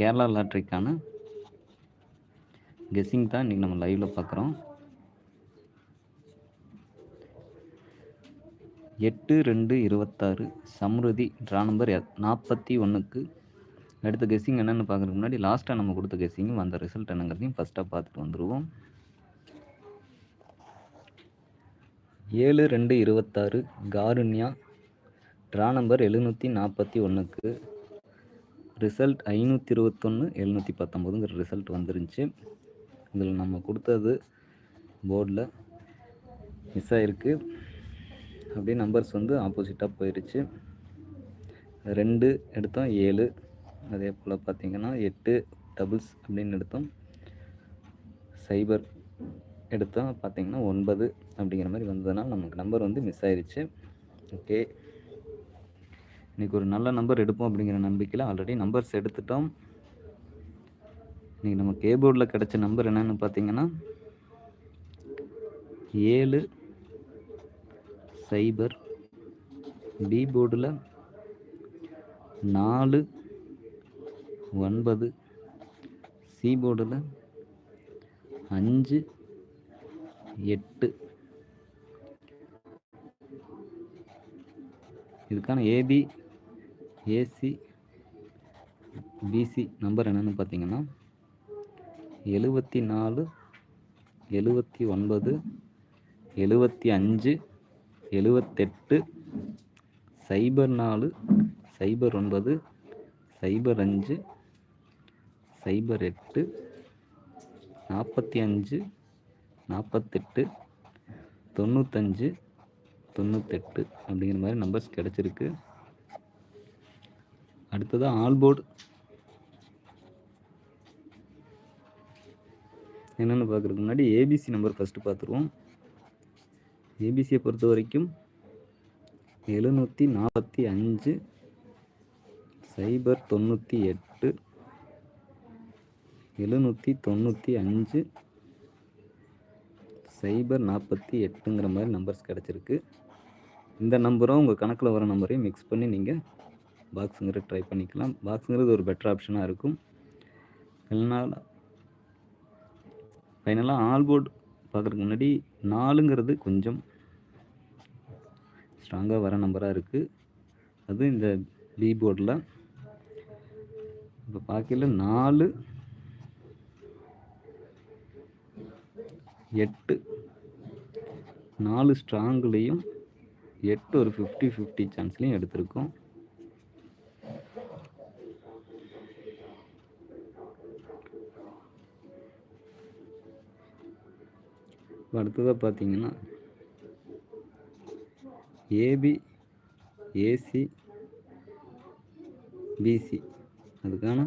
Kerala லாட்ரிக்கான guessing தான் இன்றைக்கி நம்ம லைவில் பார்க்குறோம். எட்டு ரெண்டு இருபத்தாறு சம்ருதி ட்ரா நம்பர் நாற்பத்தி ஒன்றுக்கு அடுத்த கெஸ்ஸிங் என்னென்னு பார்க்குறதுக்கு முன்னாடி லாஸ்ட்டாக நம்ம கொடுத்த கெஸ்ஸிங்கும் அந்த ரிசல்ட் என்னங்கிறதையும் ஃபஸ்ட்டாக பார்த்துட்டு வந்துடுவோம் ஏழு ரெண்டு இருபத்தாறு காருண்யா ட்ரா நம்பர் எழுநூற்றி நாற்பத்தி ஒன்றுக்கு ரிசல்ட் ஐநூற்றி இருபத்தொன்று எழுநூற்றி பத்தொம்போதுங்கிற ரிசல்ட் வந்துருந்துச்சு. இதில் நம்ம கொடுத்தது போர்டில் மிஸ் ஆகிருக்கு அப்படியே நம்பர்ஸ் வந்து ஆப்போசிட்டாக போயிடுச்சு. ரெண்டு எடுத்தோம் ஏழு. அதே போல் பார்த்திங்கன்னா எட்டு டபுள்ஸ் அப்படின்னு எடுத்தோம். சைபர் எடுத்தோம் பார்த்திங்கன்னா ஒன்பது அப்படிங்கிற மாதிரி வந்ததுனால் நமக்கு நம்பர் வந்து மிஸ் ஆயிடுச்சு ஓகே இன்றைக்கி ஒரு நல்ல நம்பர் எடுப்போம் அப்படிங்கிற நம்பிக்கையில் ஆல்ரெடி நம்பர்ஸ் எடுத்துட்டோம். இன்றைக்கி நம்ம கேபோர்டில் கிடச்ச நம்பர் என்னென்னு பார்த்தீங்கன்னா ஏழு சைபர் பி போர்டில் நாலு ஒன்பது சி போர்டில் அஞ்சு எட்டு. இதுக்கான ஏபி ஏசி பிசி நம்பர் என்னென்னு பார்த்தீங்கன்னா எழுபத்தி நாலு எழுபத்தி ஒன்பது எழுபத்தி அஞ்சு எழுபத்தெட்டு சைபர் நாலு சைபர் ஒன்பது சைபர் அஞ்சு சைபர் எட்டு நாற்பத்தி அஞ்சு நாற்பத்தெட்டு தொண்ணூத்தஞ்சு தொண்ணூத்தெட்டு அப்படிங்கிற மாதிரி நம்பர்ஸ் கிடச்சிருக்கு. அடுத்ததாக ஆல்போர்டு என்னென்னு பார்க்குறதுக்கு முன்னாடி ஏபிசி நம்பர் ஃபஸ்ட்டு பார்த்துருவோம். ஏபிசியை பொறுத்த வரைக்கும் எழுநூற்றி நாற்பத்தி அஞ்சு சைபர் தொண்ணூற்றி எட்டு எழுநூற்றி தொண்ணூற்றி அஞ்சு சைபர் நாற்பத்தி எட்டுங்கிற மாதிரி நம்பர்ஸ் கிடச்சிருக்கு. இந்த நம்பரும் உங்கள் கணக்கில் வர நம்பரையும் மிக்ஸ் பண்ணி நீங்கள் பாக்ஸுங்கிறது ட்ரை பண்ணிக்கலாம். பாக்ஸுங்கிறது ஒரு பெட்டர் ஆப்ஷனாக இருக்கும். இல்லைனா ஃபைனலாக ஆல் போர்டு பார்க்குறதுக்கு முன்னாடி நாலுங்கிறது கொஞ்சம் ஸ்ட்ராங்காக வர நம்பராக இருக்குது அது இந்த பி போர்டில் இப்போ பார்க்கல நாலு எட்டு நாலு ஸ்ட்ராங்லேயும் எட்டு ஒரு ஃபிஃப்டி ஃபிஃப்டி சான்ஸ்லேயும் எடுத்திருக்கோம். அடுத்ததாக பார்த்தீங்கன்னா ஏபி ஏசி பிசி அதுக்கான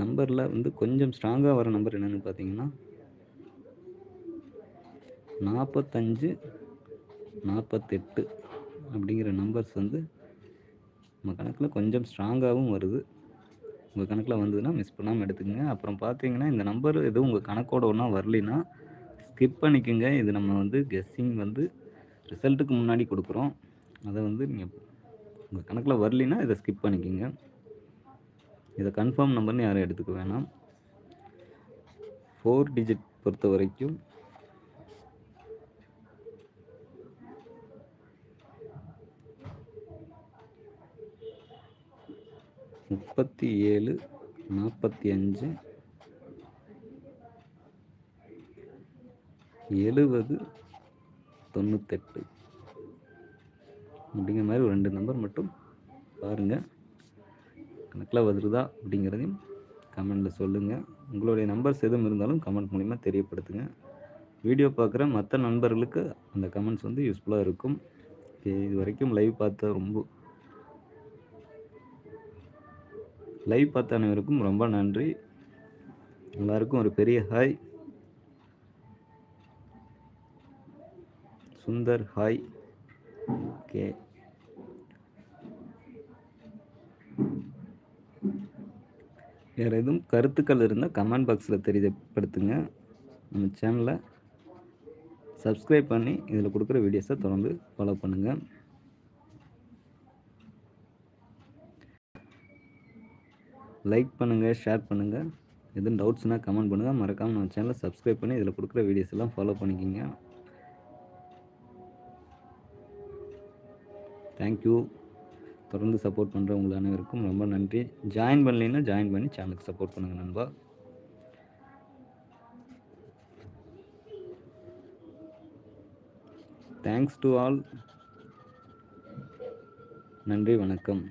நம்பரில் வந்து கொஞ்சம் ஸ்ட்ராங்காக வர நம்பர் என்னென்னு பார்த்தீங்கன்னா நாற்பத்தஞ்சு நாற்பத்தெட்டு அப்படிங்கிற நம்பர்ஸ் வந்து நம்ம கணக்கில் கொஞ்சம் ஸ்ட்ராங்காகவும் வருது. உங்கள் கணக்கில் வந்ததுன்னா மிஸ் பண்ணாமல் எடுத்துக்கோங்க. அப்புறம் பார்த்தீங்கன்னா இந்த நம்பர் எதுவும் உங்கள் கணக்கோட ஒன்றா வரலைன்னா ஸ்கிப் பண்ணிக்கோங்க. இது நம்ம வந்து கெஸ்ஸிங் வந்து ரிசல்ட்டுக்கு முன்னாடி கொடுக்குறோம். அதை வந்து நீங்கள் உங்கள் கணக்கில் வரலின்னா இதை ஸ்கிப் பண்ணிக்கோங்க. இதை கன்ஃபார்ம் நம்பர்னு யாரும் எடுத்துக்க வேணாம். ஃபோர் டிஜிட் பொறுத்த வரைக்கும் முப்பத்தி ஏழு நாற்பத்தி அஞ்சு எழுபது தொண்ணூத்தெட்டு. அப்படிங்கிற மாதிரி ஒரு ரெண்டு நம்பர் மட்டும் பாருங்கள் கணக்கில் வருதா அப்படிங்கிறதையும் கமெண்டில் சொல்லுங்கள் உங்களுடைய நம்பர்ஸ் எதுவும் இருந்தாலும் கமெண்ட் மூலிமா தெரியப்படுத்துங்க. வீடியோ பார்க்குற மற்ற நண்பர்களுக்கு அந்த கமெண்ட்ஸ் வந்து யூஸ்ஃபுல்லாக இருக்கும். இது வரைக்கும் லைவ் பார்த்த ரொம்ப லைவ் பார்த்த அனைவருக்கும் ரொம்ப நன்றி. எல்லாருக்கும் ஒரு பெரிய ஹாய் சுந்தர் ஹாய் ஓகே வேறு எதுவும் கருத்துக்கள் இருந்தால் கமெண்ட் பாக்ஸில் தெரியப்படுத்துங்க. நம்ம சேனலை சப்ஸ்கிரைப் பண்ணி இதில் கொடுக்குற வீடியோஸை தொடர்ந்து ஃபாலோ பண்ணுங்கள் லைக் பண்ணுங்கள் ஷேர் பண்ணுங்கள் எதுவும் டவுட்ஸ்னால் கமெண்ட் பண்ணுங்கள் மறக்காமல் நம்ம சேனலை சப்ஸ்கிரைப் பண்ணி இதில் கொடுக்குற வீடியோஸ் எல்லாம் ஃபாலோ பண்ணிக்கிங்க. தேங்க்யூ தொடர்ந்து சப்போர்ட் பண்ணுற உங்கள் அனைவருக்கும் ரொம்ப நன்றி. ஜாயின் பண்ணலைன்னா ஜாயின் பண்ணி சேனலுக்கு சப்போர்ட் பண்ணுங்கள் நண்பா. தேங்க்ஸ் டு ஆல் நன்றி வணக்கம்.